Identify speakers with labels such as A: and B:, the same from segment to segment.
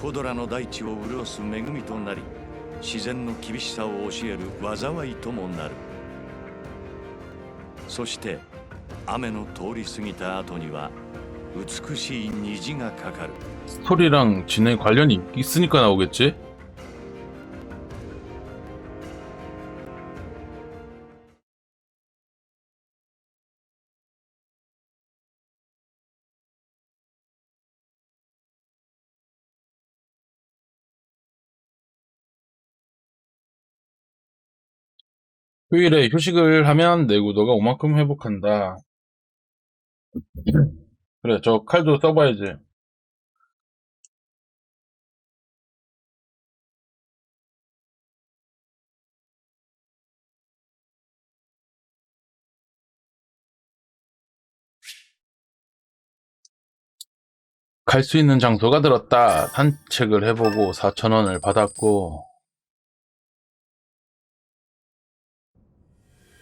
A: コドラの大地を潤す恵みとなり自然の厳しさを教える災いともなるそして雨の通り過ぎた後には美しい虹がかかる
B: 스토리랑 진행 관련이 있으니까 나오겠지? 휴일에 휴식을 하면 내구도가 5만큼 회복한다. 그래, 저 칼도 써봐야지. 갈 수 있는 장소가 들었다. 산책을 해보고 4,000원을 받았고,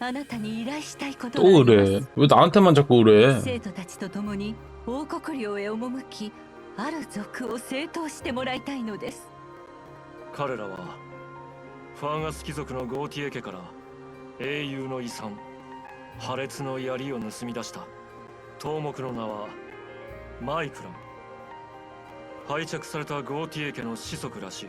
C: あなたに依頼したいことが
B: 또
C: あり
B: 그래.
C: ます
B: 왜 나한테만 자꾸 그래?
C: 生徒たちと共に王国領へ赴きある族を正当してもらいたいのです
D: 彼らはファーガス貴族のゴーティエ家から英雄の遺産破裂の槍を盗み出した頭目の名はマイプラン廃着されたゴーティエ家の子息らしい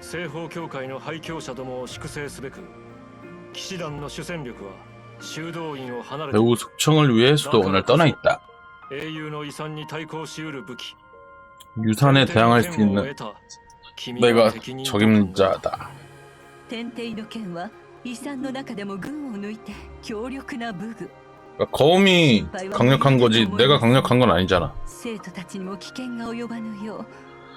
D: 西方教会の廃教者どもを粛清すべく騎士団の主戦力は修道院を離れて
B: 배우 숙청을 위해 수도원을 떠나 있다.
D: 英雄の遺産に対抗しうる武器
B: 유산에 대항할 수 있는
D: 天帝の剣を得た君は
B: 내가
D: 適任と考え
B: 적임자다.
C: 天帝の剣は遺産の中でも軍を抜いて強力な武具
B: 그러니까 거음이 강력한 거지 내가 강력한 건 아니잖아.
C: 生徒たちにも危険が及ばぬよう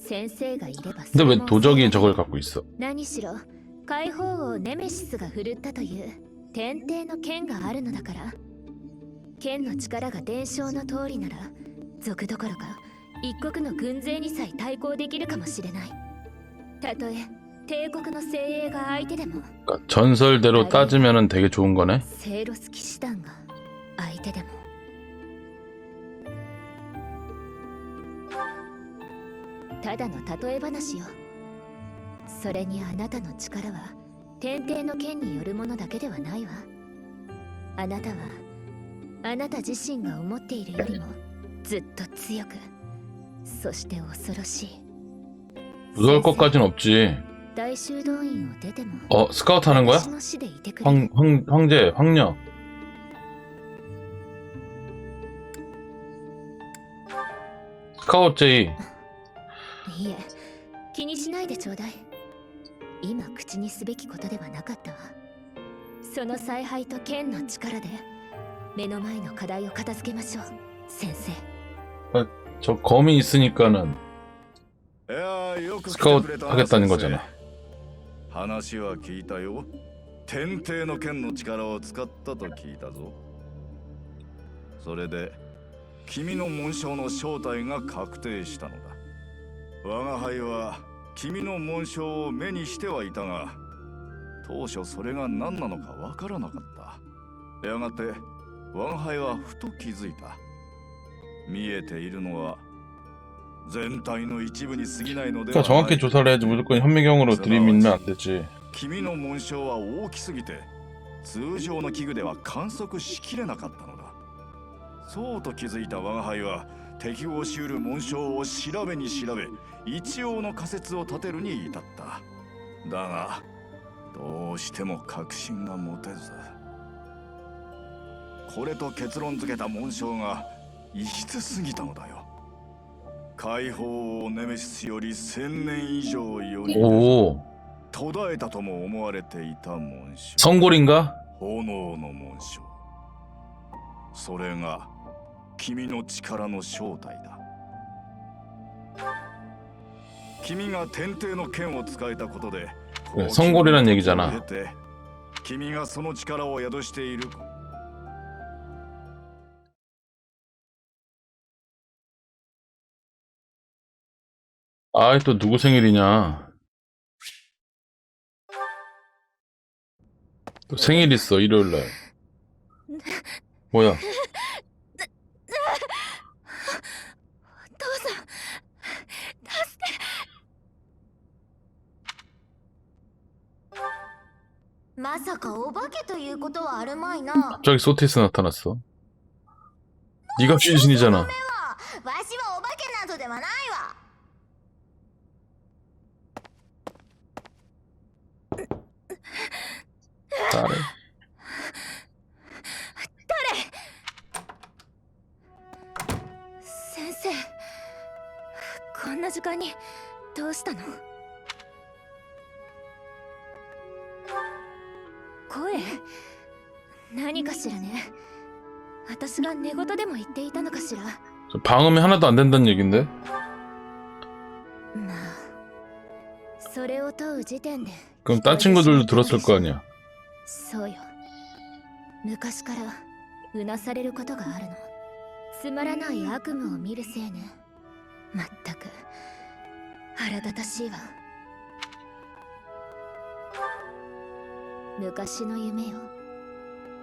E: 先生がいれば
B: 근데 왜
E: それも
B: 도적이 저걸 갖고 있어?
E: 何しろ解放王ネメシスが振るったという天帝の剣があるのだから剣の力が伝承の通りなら族どころか一国の軍勢にさえ対抗できるかもしれないたとえ帝国の精鋭が相手でも
B: 그러니까 전설대로 따지면은 되게 좋은 거네.
E: セイロス騎士団が相手でも ただの例え話よそれにあなたの力は天帝の剣によるものだけではないわあなたはあなた自身が思っているよりもずっと強くそして恐ろしい
B: 무서울 것까진 없지.
E: 大修道院を出ても
B: 어 스카우트 하는 거야?
E: 私の死でいてくれ
B: 황, 황, 황제, 황녀. 스카우트 제이.
E: いえ気にしないでちょうだい今口にすべきことではなかったわその采配と剣の力で目の前の課題を片付けましょう先生
B: 저 검이 있으니까는
A: いやーよく来
B: 스카우트
A: てくれたな
B: 하겠다는
A: 先生
B: 거잖아.
A: 話は聞いたよ天帝の剣の力を使ったと聞いたぞそれで君の紋章の正体が確定したのだ 我が輩は
F: 君の紋章を目にしてはいたが当初それが何なのかわからなかったやがて我が輩はふと気づいた見えているのは全体の一部に過ぎないので
B: 그러니까
F: は
B: 정확히
F: ない
B: 조사를 해야지 무조건 현미경으로 들이밀면 안 되지.
F: 君の紋章は大きすぎて通常の器具では観測しきれなかったのだそうと気づいた我が輩は 適合しうる紋章を調べに調べ一応の仮説を立てるに至っただがどうしても確信が持てずこれと結論付けた紋章が異質すぎたのだよ解放王ネメシスより千年以上より
B: 오
F: 途絶えたとも思われていた紋章
B: 성골인가?
F: 炎の紋章それが 君の力の正体だ君が天帝の剣を使えたことで
B: 그래, 성골이란 얘기잖아.
F: を経て君がその力を宿している
B: 아이 또 누구 생일이냐? 또 생일 있어 일요일 날. 뭐야?
E: まさかお化けということはあるまいなわ
B: 갑자기 소티스 나타났어. 네가 귀신이잖아.
E: しはお化けなどではないわ
B: 잘해.
E: 先生こんな時間にどうしたの 何かしらね私が寝言でも言っていたのかしら
B: 저 방음이 하나도 안 된다는 얘긴데?
E: まあそれを問う時点で
B: 그럼 딴 친구들도 들었을 거 아니야.
E: そうよ昔からうなされることがあるのつまらない悪夢を見るせいねまったく腹立たしいわ昔の夢よ私がまだ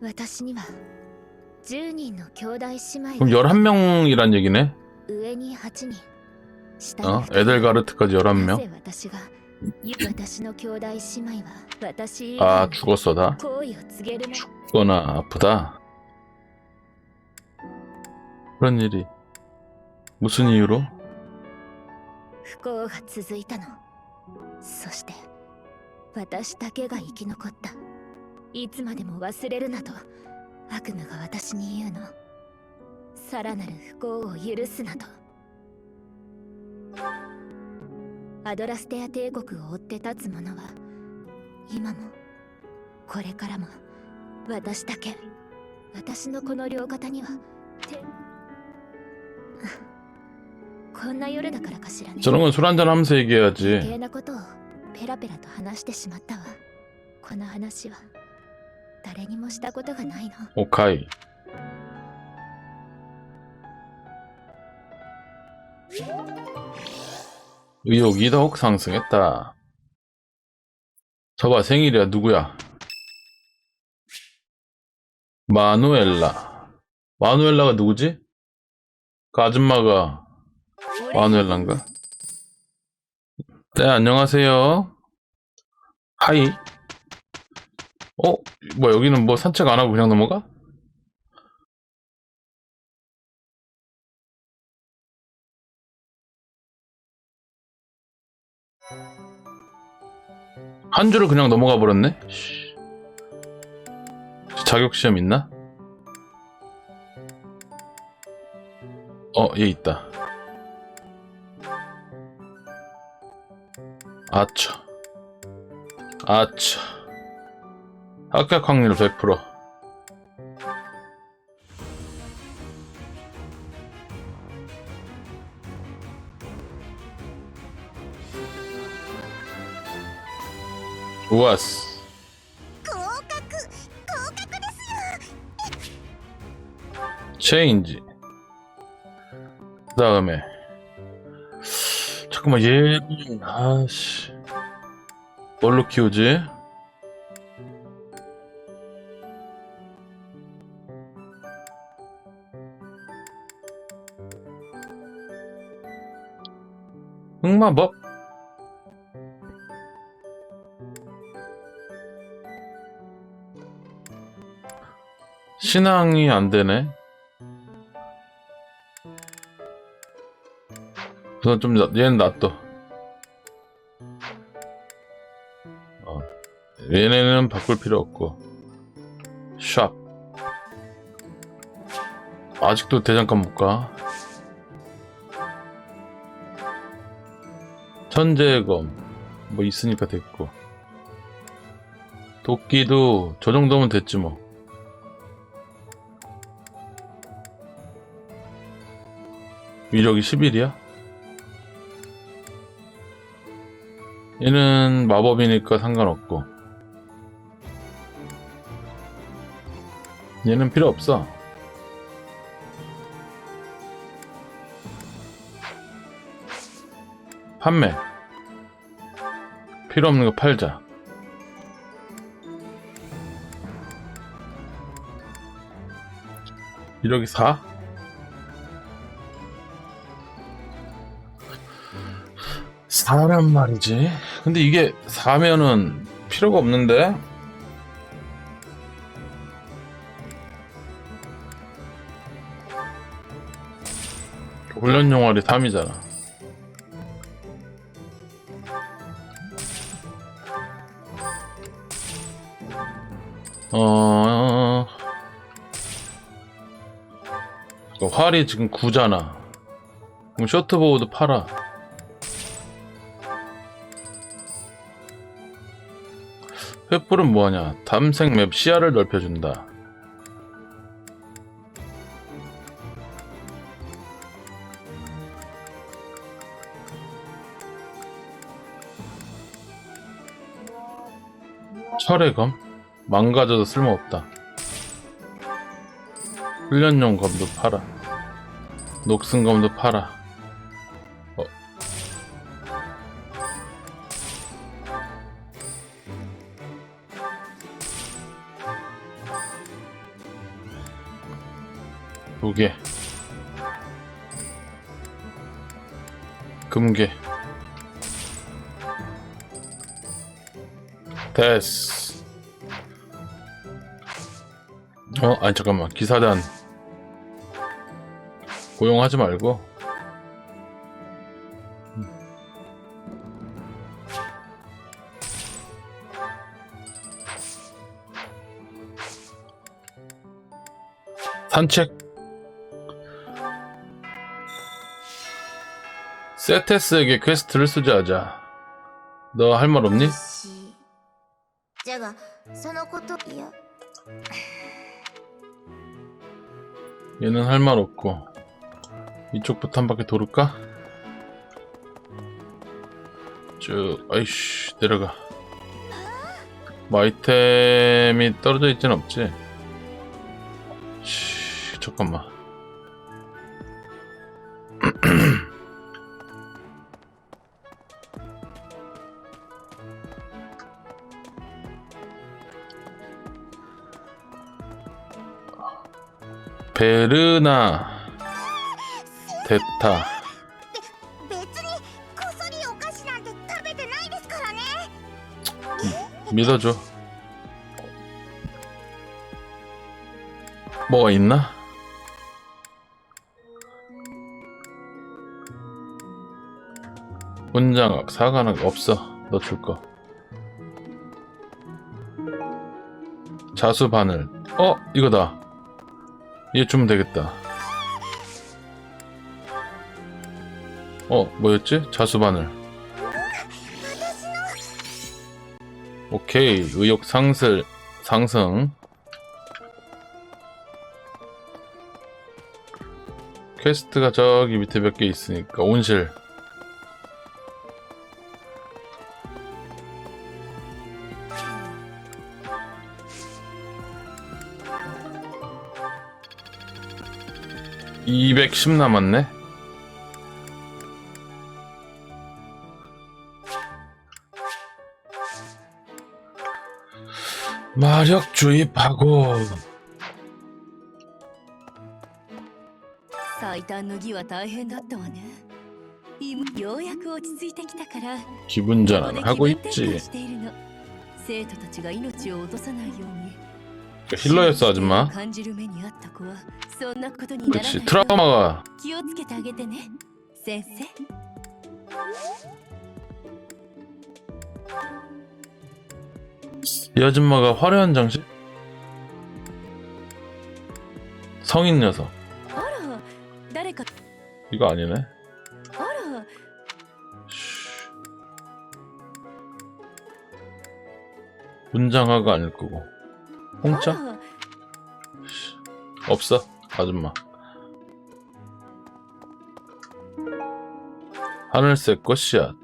E: 私には10人の兄弟姉妹
B: 그럼 11명이란 얘기네?
E: 上に8人下に
B: 어?
E: 2人
B: 에델가르트까지
E: な
B: 11명?
E: ぜ私が私の兄弟姉妹は私以
B: 아,
E: 外に
B: 죽었어, 다?
E: 好意を告げるの
B: 죽거나 아프다. 그런 일이. 무슨 이유로?
E: 不幸が続いたのそして私だけが生き残った いつまでも忘れるなと悪夢が私に言うのさらなる不幸を許すなとアドラステア帝国を追って立つ者は今もこれからも私だけ私のこの両肩には手こんな夜だからかしらね
B: 저런 건 술 한잔 하면서
E: 余
B: 얘기해야지.
E: 計なことをペラペラと話してしまったわこの話は 誰にもしたことがないの
B: 오카이. 의욕이 더욱 상승했다. 저봐 생일이야 누구야? 마누엘라. 마누엘라가 누구지? 그 아줌마가 마누엘라인가? 네 안녕하세요. 하이. 어? 뭐 여기는 뭐 산책 안 하고 그냥 넘어가? 한 줄을 그냥 넘어가 버렸네? 씨. 자격 시험 있나? 어, 얘 있다. 아차. 아차. 합격 확률 100%. 좋았어. 체인지. 그 다음에 잠깐만 얘 아씨 뭘로 키우지? 흑마법? 신앙이 안 되네. 우선 좀 나- 얘는 놔둬. 어, 얘네는 바꿀 필요 없고. 샵. 아직도 대장간 못 가. 천재의 검. 뭐 있으니까 됐고. 도끼도 저 정도면 됐지 뭐. 위력이 11이야? 얘는 마법이니까 상관없고 얘는 필요 없어 판매 필요 없는 거 팔자 이력이 4? 사란 말이지. 근데 이게 사면은 필요가 없는데? 훈련 용알이 3이잖아. 어, 어, 활이 지금 9잖아. 그럼 쇼트보우도 팔아. 횃불은 뭐하냐? 탐색 맵 시야를 넓혀준다. 철의 검? 망가져도 쓸모없다. 훈련용 검도 팔아. 녹슨 검도 팔아. 어. 두 개. 금괴. 됐어. 어, 아니 잠깐만. 기사단 고용하지 말고 산책 세테스에게 퀘스트를 수주하자. 너 할 말 없니?
G: じゃがそのこといや
B: 얘는 할 말 없고. 이쪽부터 한 바퀴 돌을까? 쭉 아이씨 내려가. 뭐 아이템이 떨어져 있진 없지. 씨, 잠깐만 베르나 됐다
G: 別にこっそりお菓子なんて食べてないですからね
B: 믿어줘 뭐가 있나? 훈장학, 사관학 없어 너 줄거 자수바늘 어? 이거다 얘 주면 되겠다. 어 뭐였지? 자수바늘.
G: 私
B: 오케이. 의욕 상승 상승. 퀘스트가 저기 밑에 몇 개 있으니까 온실 210 남았네. 마력 주입하고 기분 전환 하고 있지.
C: 그러니까
B: 힐러였어 아줌마.
C: 그렇지
B: 트라우마가. 이 아줌마가 화려한 장식? 성인 녀석. 이거 아니네. 문장화가 아닐 거고. 홍차? 아. 없어 아줌마. 하늘색 꽃씨앗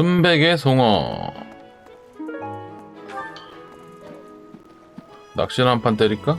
B: 순백의 송어. 낚시 한판 때릴까?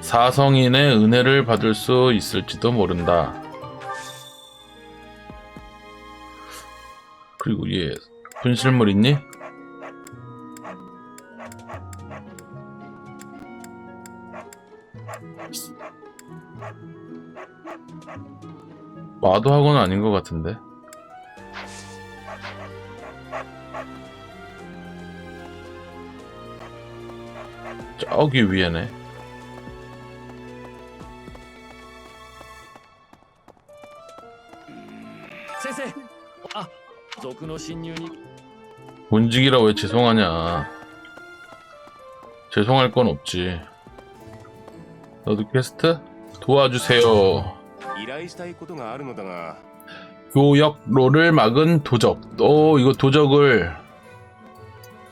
B: 사성인의 은혜를 받을 수 있을지도 모른다. 그리고 얘 분실물 있니? 마도학원은 아닌 것 같은데? 저기 위에네
D: 先生あ賊の侵入に
B: 본직이라 왜 죄송하냐 죄송할 건 없지 너도 퀘스트? 도와주세요
H: 依頼したいことがあるのだが
B: 교역로를 막은 도적 어 이거 도적을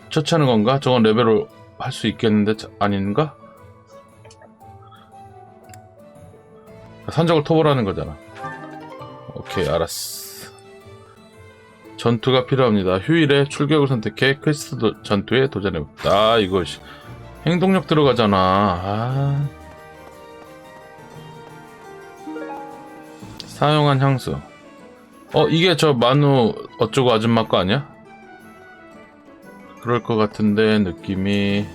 B: 처치하는 건가? 저건 레벨로 할 수 있겠는데 자- 아닌가? 산적을 토벌하는 거잖아 오케이 알았어 전투가 필요합니다. 휴일에 출격을 선택해 퀘스트 도- 전투에 도전해봅니다. 아 이거 씨. 행동력 들어가잖아. 아. 사용한 향수. 어 이게 저 만우 어쩌고 아줌마 거 아니야? 그럴 것 같은데 느낌이.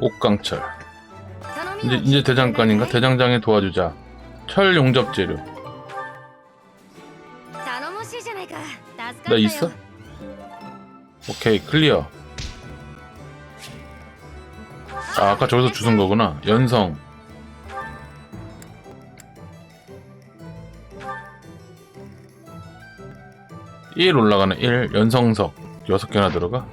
B: 옥강철. 이제 이제 대장간인가? 대장장에 도와주자. 철 용접 재료
E: 나よ
B: 있어? 오케이 클리어. 아 아까 저기서 주운 거구나. 연성. (1) 올라가네 (1) 연성석. 여섯 개나 들어가?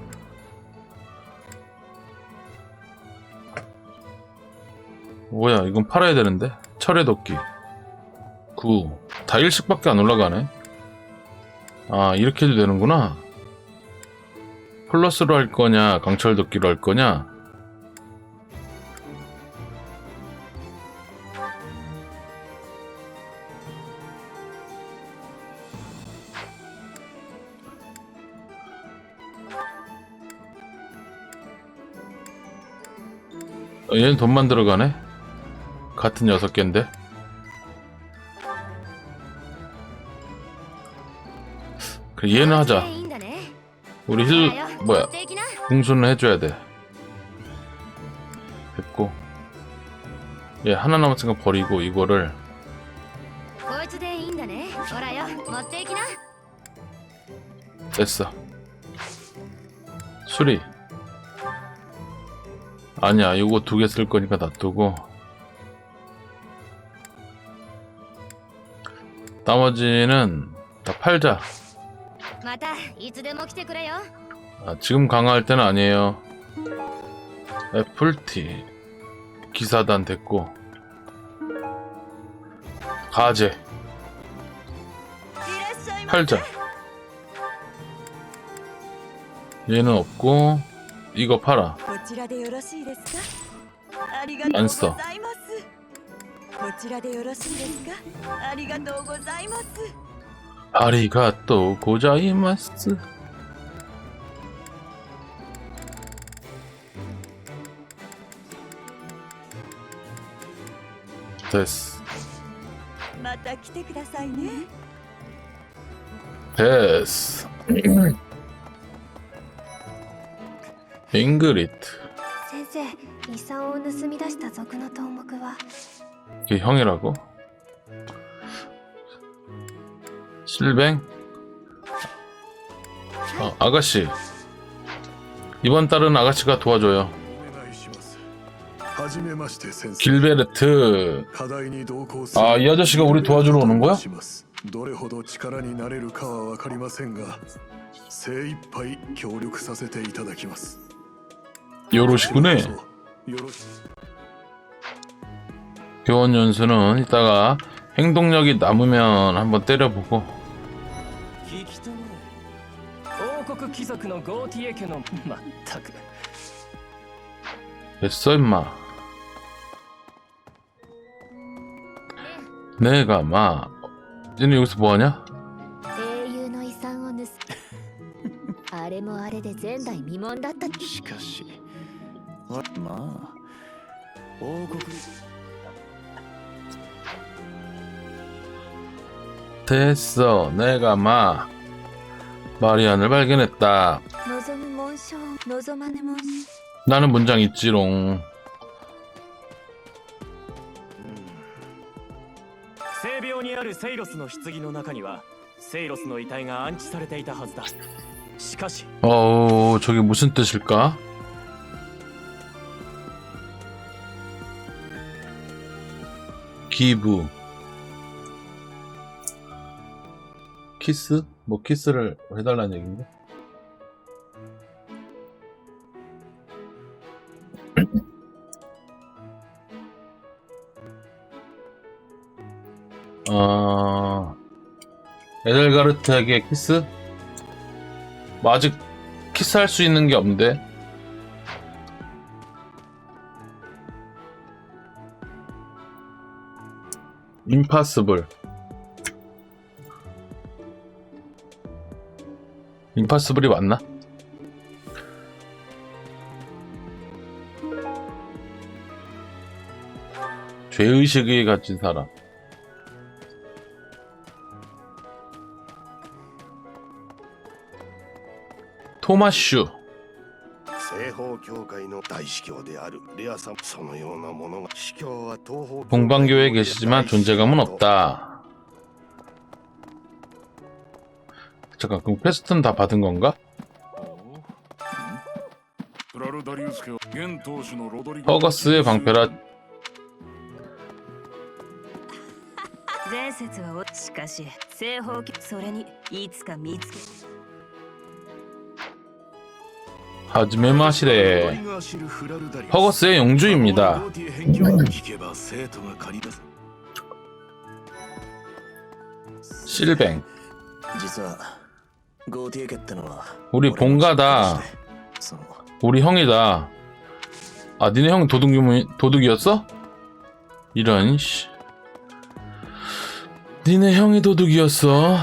B: 뭐야 이건 팔아야 되는데? 철의 도끼. 9다 1씩밖에 안 올라가네 아 이렇게 해도 되는구나. 플러스로 할 거냐 강철 도끼로 할 거냐? 어, 얘는 돈만 들어가네? 같은 여섯 개인데 얘는 하자. 우리 힐 뭐야? 궁수는 해줘야 돼. 됐고. 얘 하나 남았으니까 버리고 이거를. 됐어. 수리. 아니야, 이거 두 개 쓸 거니까 놔두고. 나머지는 다 팔자.
E: またいつでも来てくれよ
B: 아, 지금 강화할 때는 아니에요. 애플티. 기사단 됐고. 가제.
C: いらっしゃいま
B: 팔자. 얘는 없고, 이거 팔아.
C: こちらでよろしいですかありがとうご
B: アンスト
C: ざいますこちらでよろしいですかありがとうございます
B: 아리가또 고자이마스. 됐어.
C: また来てくださいね
B: 됐어. 잉그리트.
G: 先生遺産を盗み出した族の頭目は
B: 이게 형이라고? 실뱅? 어, 아, 아가씨. 이번 달은 아가씨가 도와줘요. 길베르트. 아, 이 아저씨가 우리 도와주러 오는 거야? 요로시구네 교원 연수는 이따가 행동력이 남으면 한번 때려보고
I: 聞きとね王国貴族のゴーティエ家のまったく
B: 됐어 임마 내가 마 얘는 여기서 뭐하냐?
E: 英雄の遺産を盗むあれもあれで前代未聞だった
A: しかしあまあ王国
B: 됐어. 내가 마 마리안을 발견했다. 나는 문장 있지롱. 어우, 저게 무슨 뜻일까? 기부 키스? 뭐 키스를 해달라는 얘기인가? 어... 에델가르트에게 키스? 뭐 아직 키스할 수 있는 게 없는데 임파서블 임파서블이 맞나? 죄의식이 가진 사람 토마슈
H: 西方教会の大司教であるレアさんそのようなものが司教は東方
B: 동방교에 계시지만 존재감은 없다. 잠깐 그럼 퀘스트는 다 받은 건가?
F: プラルダリウス家は現当主のロドリゴ
B: 허거스의 방패라
C: 前節はおしかし西方それにいつか見つけ
B: 하지메 마시레
F: が知るフラルダリウス
B: 허거스의 용주입니다.
F: ローティエ返却を聞けば生徒が借り出す
B: 실뱅
I: 実は
B: 우리 본가다. 우리 형이다. 아 니네 형 도둑이, 도둑이었어? 이런 씨. 니네 형이 도둑이었어?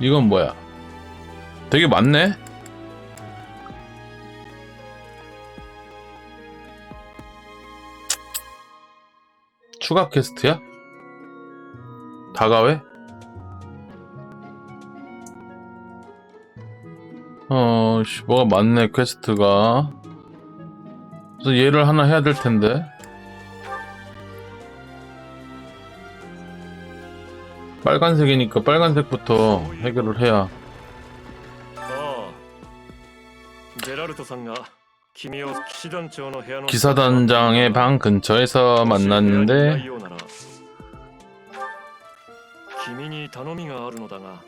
B: 이건 뭐야? 되게 많네? 추가 퀘스트야? 다가왜? 어, 씨, 뭐가 많네, 퀘스트가. 그래서 얘를 하나 해야 될 텐데. 빨간색이니까 빨간색부터 해결을 해야
D: ああジェラルトさんが君を騎士団長の部屋の
B: 기사단장의 방 근처에서
D: もし部屋にいない
B: 만났는데
D: ようなら君に頼みがあるのだが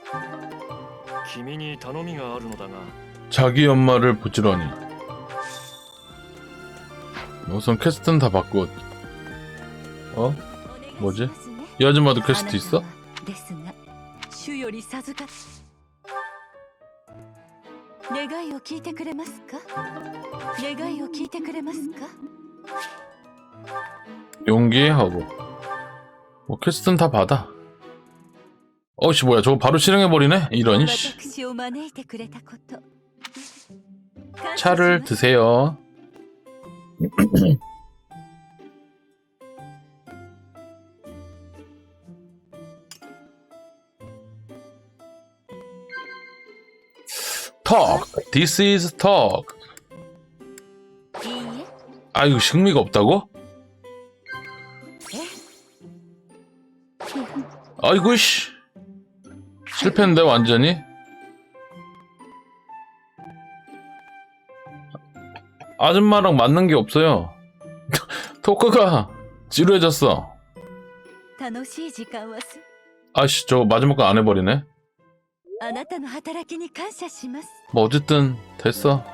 D: 君に頼みがあるのだが
B: 자기 엄마를 부지런히 우선 퀘스트는 다 받고 어?
C: お願い
B: 뭐지?
C: しますね
B: 이 아줌마도
C: あ
B: 퀘스트
C: な
B: 있어?
C: たはですが主より授か願いを聞いてくれますか願いを聞いてくれますか
B: 용기의 허브 뭐 퀘스트는 다 받아 어씨 뭐야 저거 바로 실행해버리네? 이런 씨. 차를 드세요. 턱 This is
C: 턱
B: 아유 식미가 없다고? 아이고 씨. 실패인데 완전히? 아줌마랑 맞는 게 없어요. 토크가 지루해졌어. 아씨, 저 마지막 거 안 해버리네. 뭐 어쨌든 됐어.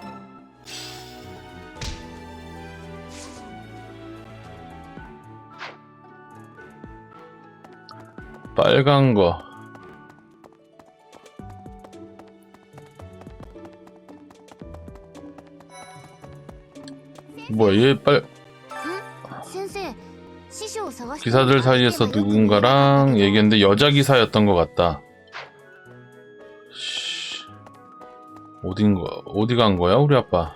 B: 빨간 거. 뭐야 얘 빨. 기사들 사이에서 누군가랑 얘기했는데 여자 기사였던 것 같다. 씨, 어딘 거 어디 간 거야 우리 아빠?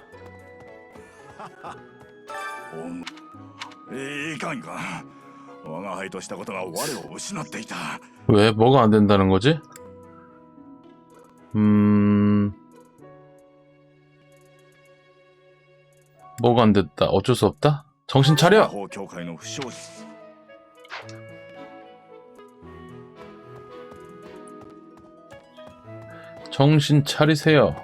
B: 왜 뭐가 안 된다는 거지? 음. 뭐가 안 됐다. 어쩔 수 없다. 정신 차려. 정신 차리세요.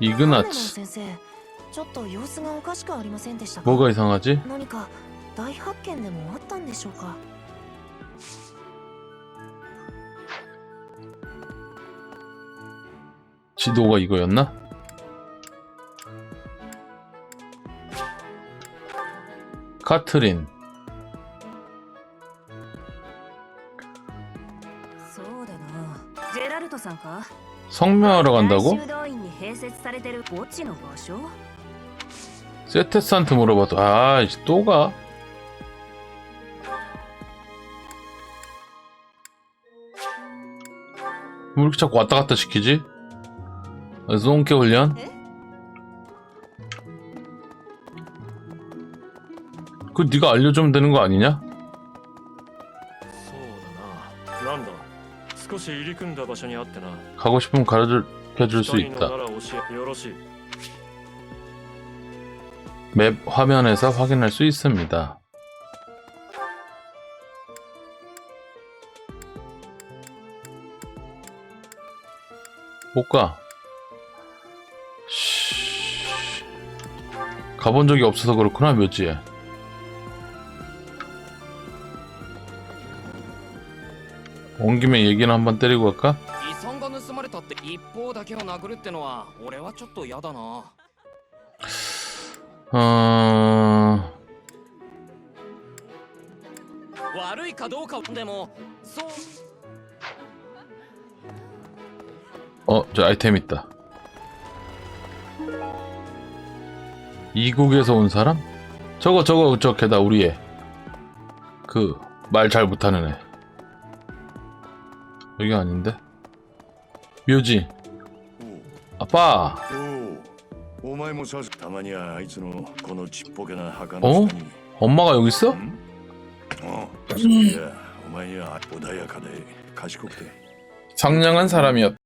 B: 이그나츠. 뭐가 이상하지? 지도가 이거였나? 카트린 성묘하러 간다고? 세테스한테 물어봐도 아 이제 또 가? 왜 이렇게 자꾸 왔다 갔다 시키지? 송케 훈련? 그 네가 알려주면 되는 거 아니냐?
D: そうだななんだ少し入り組んだ場所にあってな
B: 가고 싶으면 가르쳐 줄 수
D: 二人の
B: 있다.
D: なら教えよろしい
B: 맵 화면에서 확인할 수 있습니다. 못 가. 쉬... 가본 적이 없어서 그렇구나, 묘지에. 온 김에 얘기는 한번 때리고 갈까?
J: 遺産が盗まれたって一方だけを殴るってのは俺はちょっと嫌だな
B: 어...
J: 悪いかどうかでもそう
B: 어, 저 아이템 있다. 이국에서 온 사람? 저거, 저거, 저 걔다, 우리 애. 그, 말 잘 못하는 애. 여기 아닌데? 묘지. 아빠.
A: 어?
B: 엄마가 여기 있어?
A: 음. 어, 음.
B: 장량한 사람이었다.